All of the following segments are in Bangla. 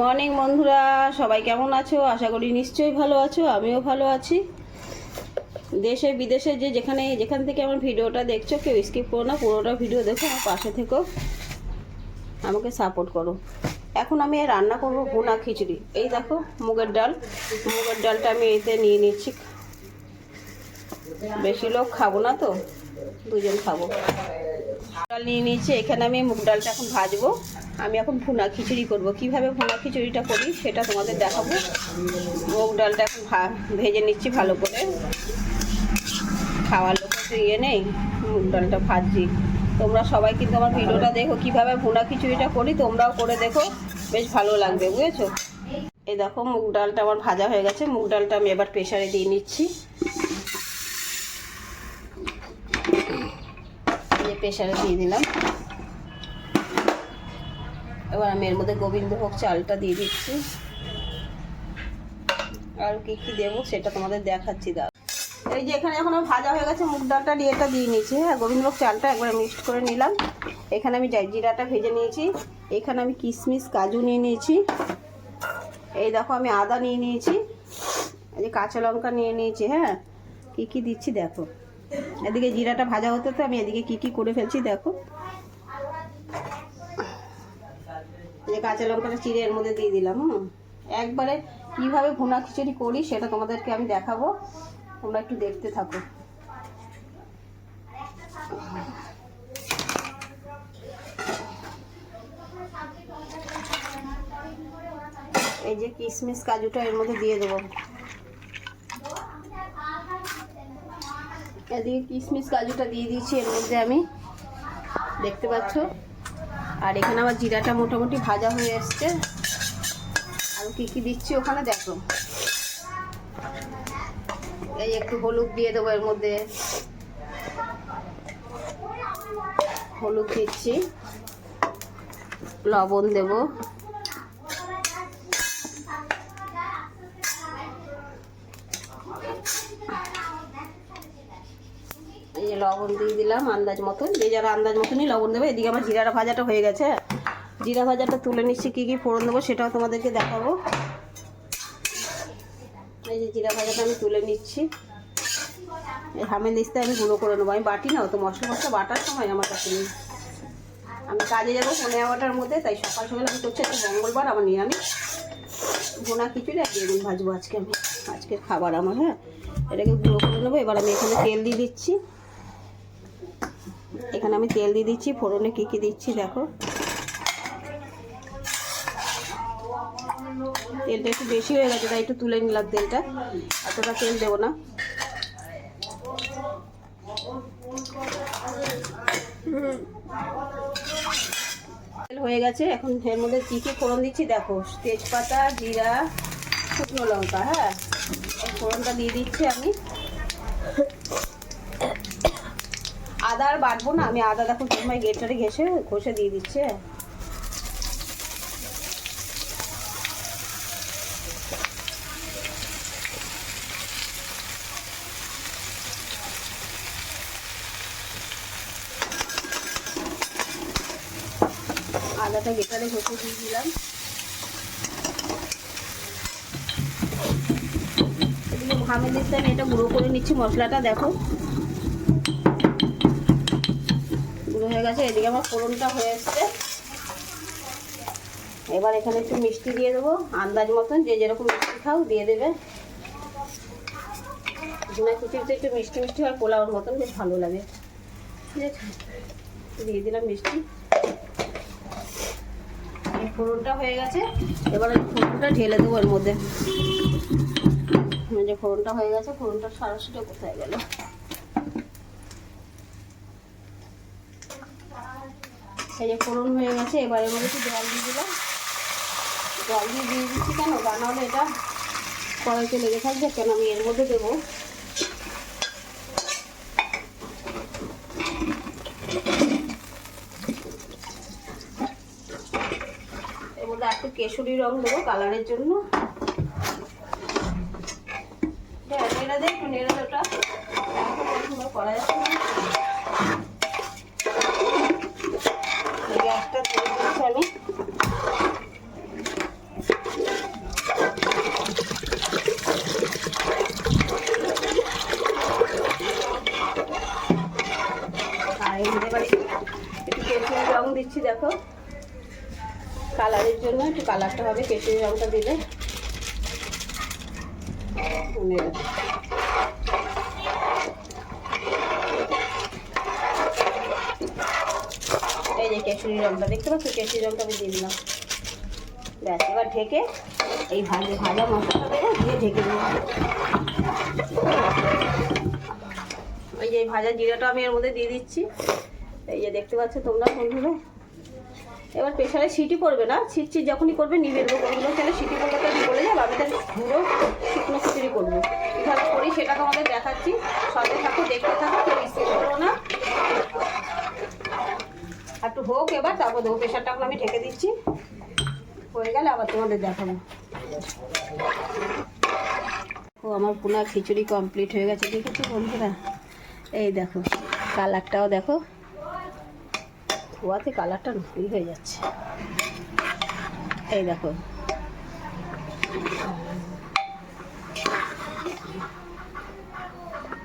মর্নিং বন্ধুরা, সবাই কেমন আছো? আশা করি নিশ্চয়ই ভালো আছো, আমিও ভালো আছি। দেশে, বিদেশে যে যেখানে, যেখান থেকে আমার ভিডিওটা দেখছ, কেউ স্কিপ করো না, পুরোটা ভিডিও দেখো, আমার পাশে থেকো। আমাকে সাপোর্ট করো। এখন আমি রান্না করব ভুনা খিচুড়ি। এই দেখো, মুগের ডাল। মুগের ডালটা আমি এতে নিয়ে নিচ্ছি। বেশি লোক খাব না তো, দুজন খাব। ডাল নিয়ে নিয়েছি, এখানে আমি মুগ ডালটা এখন ভাজবো। আমি এখন ভুনা খিচুড়ি করব। কীভাবে ভুনা খিচুড়িটা করি সেটা তোমাদের দেখাবো। মুগ ডালটা এখন ভেজে নিচ্ছি ভালো করে। খাওয়ার লোক ইয়ে নেই, মুগ ডালটা ভাজছি। তোমরা সবাই কিন্তু আমার ভিডিওটা দেখো, কীভাবে ভুনা খিচুড়িটা করি, তোমরাও করে দেখো। বেশ ভালো লাগবে, বুঝেছ? এই দেখো, মুগ ডালটা আমার ভাজা হয়ে গেছে। মুগ ডালটা আমি এবার প্রেশারে দিয়ে নিচ্ছি এই যে প্রেশারে দিয়ে দিলাম। এবার আমি এর মধ্যে গোবিন্দভোগ চালটা দিয়ে দিচ্ছি। আর কি কি দেবো সেটা তোমাদের দেখাচ্ছি দাও এই যে এখানে এখন আমার ভাজা হয়ে গেছে, মুগ ডালটা ডিয়েটা দিয়ে নিয়েছি। হ্যাঁ গোবিন্দভোগ চালটা একবার মিক্সড করে নিলাম। এখানে আমি জিরাটা ভেজে নিয়েছি। এখানে আমি কিশমিশ, কাজু নিয়ে নিয়েছি। এই দেখো, আমি আদা নিয়ে নিয়েছি। এই যে কাঁচা লঙ্কা নিয়ে নিয়েছি। হ্যাঁ কী কী দিচ্ছি দেখো। এদিকে জিরাটা ভাজা হতে তো আমি এদিকে কি কি করে ফেলছি দেখো। যে কাঁচা লঙ্কাটা চিড়ে এর মধ্যে দিয়ে দিলাম, হুম। একবারে কীভাবে ভুনা খিচুড়ি করি সেটা তোমাদেরকে আমি দেখাবো। তোমরা একটু দেখতে থাকো। এই যে কিশমিশ কাজুটা এর মধ্যে দিয়ে দেবো। এদিকে কিশমিশ কাজুটা দিয়ে দিয়েছি, এর মধ্যে আমি। দেখতে পাচ্ছ? আর এখানে আমার জিরাটা মোটামুটি ভাজা হয়ে এসছে। আর কি কি দিচ্ছি ওখানে দেখো। এই একটু হলুদ দিয়ে দেবো এর মধ্যে। হলুদ দিচ্ছি। লবণ দেবো। যে লবণ দিয়ে দিলাম আন্দাজ মতন। যে যারা আন্দাজ মতনই লবণ দেবে, এদিকে আমার জিরাটা ভাজাটা হয়ে গেছে। জিরা ভাজাটা তুলে নিচ্ছি, কী কী ফোড়ন দেবো সেটাও তোমাদেরকে দেখাবো। এই যে জিরা ভাজাটা আমি তুলে নিচ্ছি। এই হামেল দিস্তে আমি গুঁড়ো করে নেব। আমি বাটি না তো মশলা মশলা বাটার সময় আমার কাছে নেই। আমি কাজে যাব পনেরো এগারোটার মধ্যে, তাই সকাল সকাল আমি করছি, একটা মঙ্গলবার আমার নিরামিষ। ভোনা খিচুড়ি আর বেগুন ভাজবো আজকে আমি। আজকের খাবার আমার হ্যাঁ। এটাকে গুঁড়ো করে নেব। এবার আমি এখানে তেল দিয়ে দিচ্ছি। এখানে আমি তেল দিয়ে দিচ্ছি, ফোড়নে কী কী দিচ্ছি দেখো। তেলটা একটু বেশি হয়ে গেছে, তাই একটু তুলে নিলাম তেলটা। এতটা তেল দেবো না। তেল হয়ে গেছে, এখন এর মধ্যে কী কী ফোড়ন দিচ্ছি দেখো। তেজপাতা, জিরা, শুকনো লঙ্কা হ্যাঁ? ফোড়নটা দিয়ে দিচ্ছি আমি। আদা আর বাটবো না, আমি আদা দেখো তোমায় গেটটারে ঘেসে ঘষে দিয়ে দিচ্ছে। আদাটা গেটারে ঘষে দিয়ে দিলাম। ভামে দিতে আমি এটা গুঁড়ো করে নিচ্ছি, মশলাটা দেখো। গুঁড়ো হয়ে গেছে, এদিকে আমার ফোড়নটা হয়ে এসছে। এবার এখানে একটু মিষ্টি দিয়ে দেবো, আন্দাজ মতন, যে যেরকম মিষ্টি খাও, দিয়ে দেবে। ভুনা খিচুড়িতে একটু মিষ্টি মিষ্টি হয়, পোলাওর মতন, বেশ ভালো লাগে। দিয়ে দিলাম মিষ্টি। ফোড়নটা হয়ে গেছে, এবার ফোড়নটা ঢেলে দেবো এর মধ্যে। যে ফোড়নটা হয়ে গেছে, ফোড়নটা সারাশিটা কোথায় গেল? এই যে ফোড়ন হয়ে গেছে, এবার মধ্যে একটু জল দিয়ে দিলাম। জল দিয়ে দিয়ে দিচ্ছি কেন? তা নাহলে এটা কড়াইতে লেগে থাকবে, কেন আমি এর মধ্যে দেবো? কেশরি রং দেবো কালারের জন্য। এটা করা যাচ্ছে না এই গ্যাসটা তুলে দিচ্ছি আমি দেখো। কালারের জন্য একটু কালারটা হবে কেশরি রঙটা দিলে। এই যে কেশরি রঙটা দেখতে পাচ্ছ? কেশরি রঙটা আমি দিয়ে দিলাম। ব্যাস, এবার ঢেকে এই ভাজা ভাজা মশলাটা দেবো দিয়ে ঢেকে দেবো এই যে ভাজা জিরাটা আমি এর মধ্যে দিয়ে দিচ্ছি। এই যে দেখতে পাচ্ছ তোমরা বন্ধুরা? এবার প্রেশারে সিটি করবে না? ছিটছি যখনই করবে নিবে দেবো তাহলে সিটি করলে তো বলে যাবে আমি তাহলে পুরো শুকনো খিচুড়ি করব। কীভাবে করি সেটা তোমাদের দেখাচ্ছি। সাথে থাকো, দেখতে থাকো, কেউ স্কিপ করো না। একটু হোক এবার, তারপর দেবো। প্রেশারটা আমি ঢেকে দিচ্ছি। হয়ে গেলে আবার তোমাদের দেখাবো। ও, আমার পুনা খিচুড়ি কমপ্লিট হয়ে গেছে। দেখেছ বন্ধুরা? এই দেখো কালারটাও দেখো। ধোয়াতে কালারটা নকলি হয়ে যাচ্ছে। এই দেখো।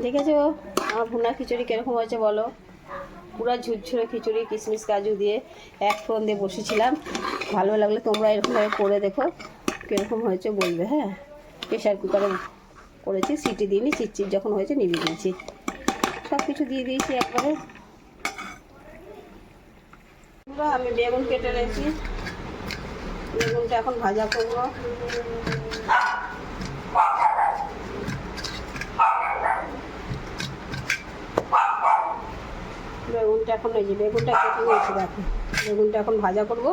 দেখেছ? আমার ভুনা খিচুড়ি কীরকম হয়েছে বলো? পুরো ঝুরঝুরে খিচুড়ি, কিশমিশ, কাজু দিয়ে এক ফোন দিয়ে বসেছিলাম। ভালো লাগলে তোমরা এরকমভাবে করে দেখো, কীরকম হয়েছে বলবে হ্যাঁ? প্রেশার কুকারে করেছি, সিটি দিয়ে দিইনি চিটচিট যখন হয়েছে নিভিয়ে দিয়েছি। সব কিছু দিয়ে দিয়েছি একবারে। বন্ধুরা, আমি বেগুন কেটে রেখেছি বেগুনটা এখন ভাজা করব। বেগুনটা এখন এই যে বেগুনটা কেটে নিয়েছি দেখো। বেগুনটা এখন ভাজা করব।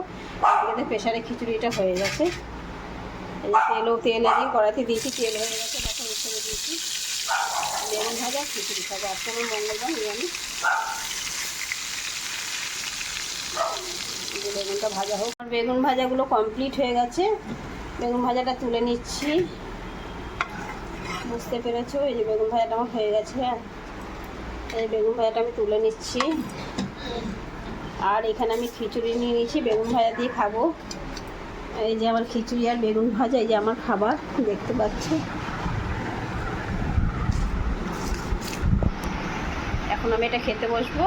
এদিকে প্রেশারে খিচুড়িটা হয়ে গেছে। এই তেলও তেল এনে কড়াইতে দিয়েছি তেল হয়ে গেছে তখন ছেড়ে দিয়েছি। বেগুন ভাজা খিচুড়ি খাব আজকে আমার মঙ্গলবার নিরামিষ এই বেগুনটা ভাজা হোক। আর বেগুন ভাজাগুলো কমপ্লিট হয়ে গেছে। বেগুন ভাজাটা তুলে নিচ্ছি। বুঝতে পেরেছ? এই যে বেগুন ভাজাটা আমার হয়ে গেছে। হ্যাঁ এই বেগুন ভাজাটা আমি তুলে নিচ্ছি। আর এখানে আমি খিচুড়ি নিয়ে নিয়েছি। বেগুন ভাজা দিয়ে খাব। এই যে আমার খিচুড়ি আর বেগুন ভাজা, এই যে আমার খাবার। দেখতে পাচ্ছি? এখন আমি এটা খেতে বসবো।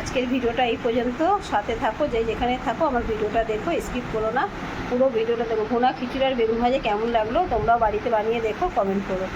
আজকের ভিডিওটা এই পর্যন্ত। সাথে থাকো, যে যেখানে থাকো, আমার ভিডিওটা দেখো স্কিপ করো না। পুরো ভিডিওটা দেখো। ভুনা খিচুড়ি আর বেগুন ভাজে কেমন লাগল, তোমরাও বাড়িতে বানিয়ে দেখো কমেন্ট করো।